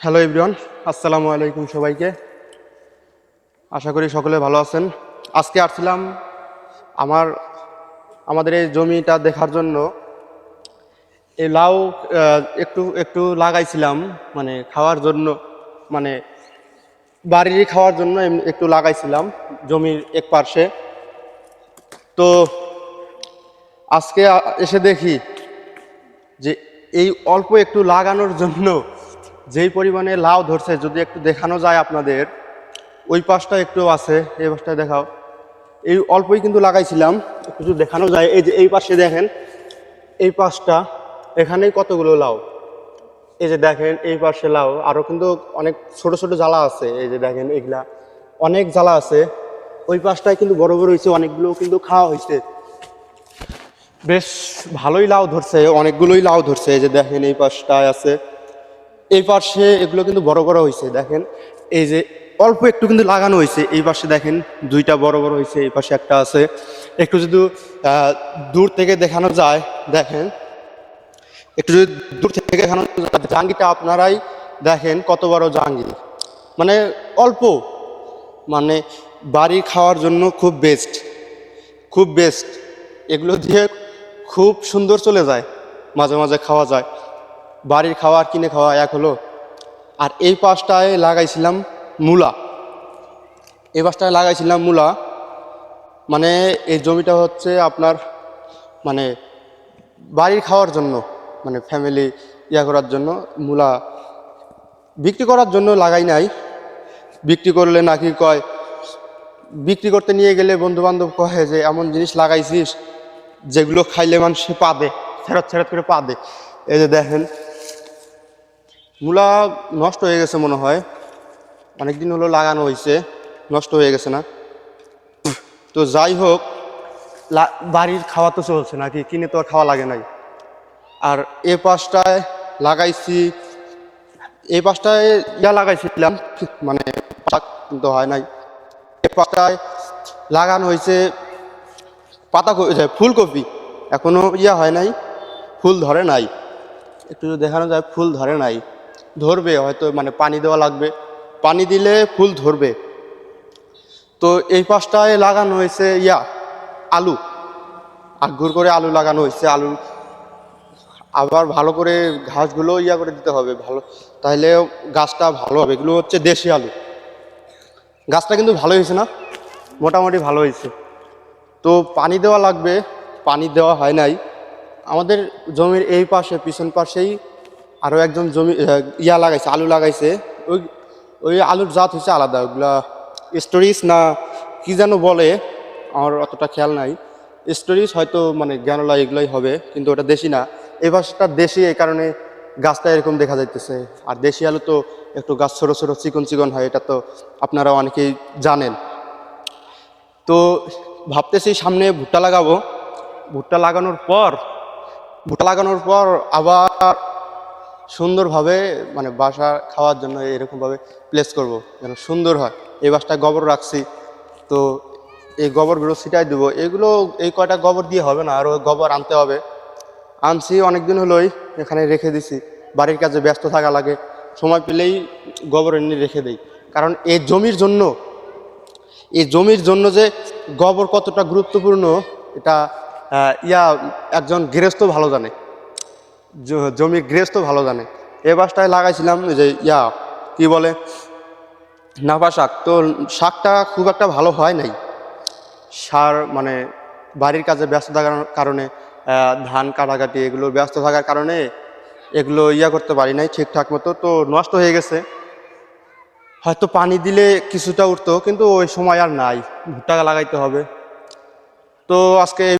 Hello everyone আসসালামু আলাইকুম সবাইকে। আশা করি সকলে ভালো আছেন। আজকে আসছিলাম আমার, আমাদের এই জমিটা দেখার জন্য। এই লাউ একটু একটু লাগাইছিলাম মানে খাওয়ার জন্য মানে বাড়ির খাওয়ার জন্য একটু লাগাইছিলাম জমির এক পার্শ্বে তো আজকে এসে দেখি যে এই অল্প একটু লাগানোর জন্য যেই পরিমাণে লাউ ধরছে, যদি একটু দেখানো যায় আপনাদের, ওই পাশটা একটু আছে, এই পাশটা দেখাও। এই অল্পই কিন্তু লাগাইছিলাম, একটু দেখানো যায়, এই যে এই পাশে দেখেন, এই পাশটা, এখানেই কতগুলো লাউ? এই যে দেখেন, এই পাশে লাউ আরও কিন্তু অনেক ছোট ছোট জ্বালা আছে, এই যে দেখেন এগুলা, অনেক জ্বালা আছে। ওই পাশটায় কিন্তু বড় বড় হয়েছে, অনেকগুলো কিন্তু খাওয়া হয়েছে। বেশ ভালোই লাউ ধরছে, অনেকগুলোই লাউ ধরছে, এই যে দেখেন এই পাশটায় আছে। এই পাশে এগুলো কিন্তু বড় বড় হয়েছে দেখেন। এই যে অল্প একটু কিন্তু লাগানো হয়েছে এই পাশে দেখেন দুইটা বড় বড় হয়েছে এই পাশে একটা আছে। একটু যদি দূর থেকে দেখানো যায়, দেখেন। একটু যদি দূর থেকে দেখানো জাঙ্গিটা আপনারাই দেখেন কত বড় জাঙ্গি মানে অল্প মানে বাড়ি খাওয়ার জন্য খুব বেস্ট খুব বেস্ট এগুলো দিয়ে খুব সুন্দর চলে যায়, মাঝে মাঝে খাওয়া যায়। বাড়ির খাওয়া, কিনে খাওয়া এক হলো। আর এই পাশটায় লাগাইছিলাম মূলা। এই পাশটায় লাগাইছিলাম মূলা। মানে এই জমিটা হচ্ছে আপনার মানে বাড়ির খাওয়ার জন্য মানে ফ্যামিলি ইয়া করার জন্য মূলা বিক্রি করার জন্য লাগাই নাই। বিক্রি করলে নাকি কয়, বিক্রি করতে নিয়ে গেলে বন্ধু বান্ধব কহে যে, এমন জিনিস লাগাইছিস যেগুলো খাইলে মানুষ পাবে, ফেরত ফেরত করে পাবে। এই যে দেখেন মূলা নষ্ট হয়ে গেছে মনে হয়। অনেকদিন হলো লাগানো হয়েছে নষ্ট হয়ে গেছে না। তো যাই হোক বাড়ির খাওয়া তো চলছে নাকি? কিনে তো আর খাওয়া লাগে নাই। আর এ পাশটায় লাগাইছি এই পাশটায় ইয়া লাগাইছিলাম মানে কিন্তু হয় নাই। এ পাশটায় লাগানো হয়েছে পাতা কপি ফুলকপি। এখনও ইয়া হয় নাই, ফুল ধরে নাই। একটু দেখানো যায়, ফুল ধরে নাই। ধরবে, হয়তো মানে পানি দেওয়া লাগবে। পানি দিলে ফুল ধরবে। তো এই পাশটায় লাগানো হয়েছে ইয়া, আলু। আগ্গুর করে আলু লাগানো হয়েছে, আলু আবার ভালো করে ঘাসগুলো ইয়া করে দিতে হবে, ভালো। তাহলে গাছটা ভালো হবে। এগুলো হচ্ছে দেশি আলু। গাছটা কিন্তু ভালো হয়েছে না? মোটামুটি ভালো হয়েছে। তো পানি দেওয়া লাগবে, পানি দেওয়া হয় নাই। আমাদের জমির এই পাশে, পিছন পাশেই আরও একজন জমি ইয়া লাগাইছে, আলু লাগাইছে। ওই ওই আলুর জাত হচ্ছে আলাদা, ওগুলা স্টোরিজ না কি যেন বলে, আমার অতটা খেয়াল নাই। স্টোরিজ হয়তো মানে জ্ঞানলা এগুলোই হবে, কিন্তু ওটা দেশি না। পাশটা দেশি, এই কারণে গাছটা এরকম দেখা যাইতেছে। আর দেশি আলু তো একটু গাছ ছোটো ছোটো, চিকন চিকন হয়, এটা তো আপনারা অনেকেই জানেন। তো ভাবতেছি সামনে ভুট্টা লাগাবো। ভুট্টা লাগানোর পর, ভুট্টা লাগানোর পর আবার সুন্দরভাবে মানে বাসা খাওয়ার জন্য এরকমভাবে প্লেস করব, যেন সুন্দর হয়। এই বাসটা গোবর রাখছি, তো এই গোবরগুলো ছিটাই দেবো। এগুলো, এই কয়টা গোবর দিয়ে হবে না, আরও গোবর আনতে হবে। আনছি অনেক দিন হলোই এখানে রেখে দিছি। বাড়ির কাজে ব্যস্ত থাকা লাগে, সময় পেলেই গোবর এনে রেখে দেই। কারণ এই জমির জন্য এই জমির জন্য যে গোবর কতটা গুরুত্বপূর্ণ, এটা ইয়া, একজন গৃহস্থ ভালো জানে। জ- জমির তো ভালো জানে। এ বাসটায় লাগাইছিলাম যে ইয়া, কি বলে নাপা শাক। তো শাকটা খুব একটা ভালো হয় নাই। সার মানে বাড়ির কাজে ব্যস্ত থাকার কারণে ধান কাটাকাটি এগুলো ব্যস্ত থাকার কারণে এগুলো ইয়া করতে পারি নাই ঠিকঠাক মতো। তো নষ্ট হয়ে গেছে। হয়তো পানি দিলে কিছুটা উঠতো, কিন্তু ওই সময় আর নাই। ভুট্টা লাগাইতে হবে। তো আজকে